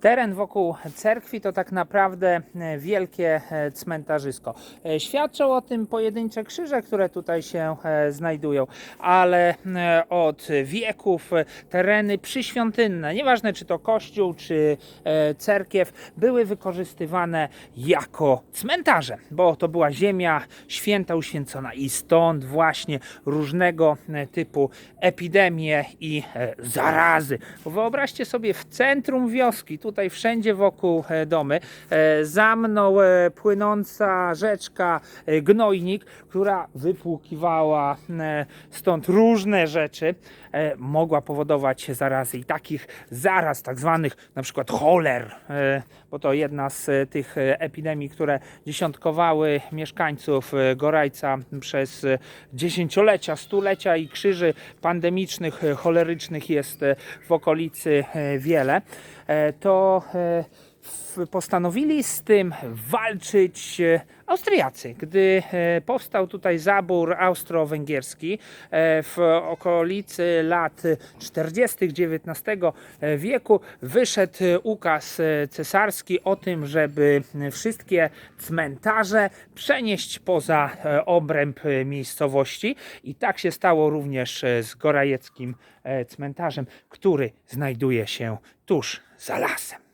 Teren wokół cerkwi to tak naprawdę e, wielkie e, cmentarzysko. E, Świadczą o tym pojedyncze krzyże, które tutaj się znajdują, ale od wieków tereny przyświątynne, nieważne czy to kościół, czy cerkiew, były wykorzystywane jako cmentarze, bo to była ziemia święta uświęcona i stąd właśnie różnego typu epidemie i zarazy. Wyobraźcie sobie w centrum wioski, tutaj wszędzie wokół e, domy, e, za mną e, płynąca rzeczka Gnojnik, która wypłukiwała stąd różne rzeczy, mogła powodować zarazy i takich zaraz, tak zwanych na przykład choler, bo to jedna z tych epidemii, które dziesiątkowały mieszkańców Gorajca przez dziesięciolecia, stulecia i krzyży pandemicznych, cholerycznych jest w okolicy wiele, e, to e, w- postanowili z tym walczyć e, Austriacy. Gdy e, powstał tutaj zabór austro-węgierski e, w okolicy lat 40. XIX wieku, wyszedł ukaz cesarski o tym, żeby wszystkie cmentarze przenieść poza obręb miejscowości i tak się stało również z Gorajeckim cmentarzem, który znajduje się tuż za lasem.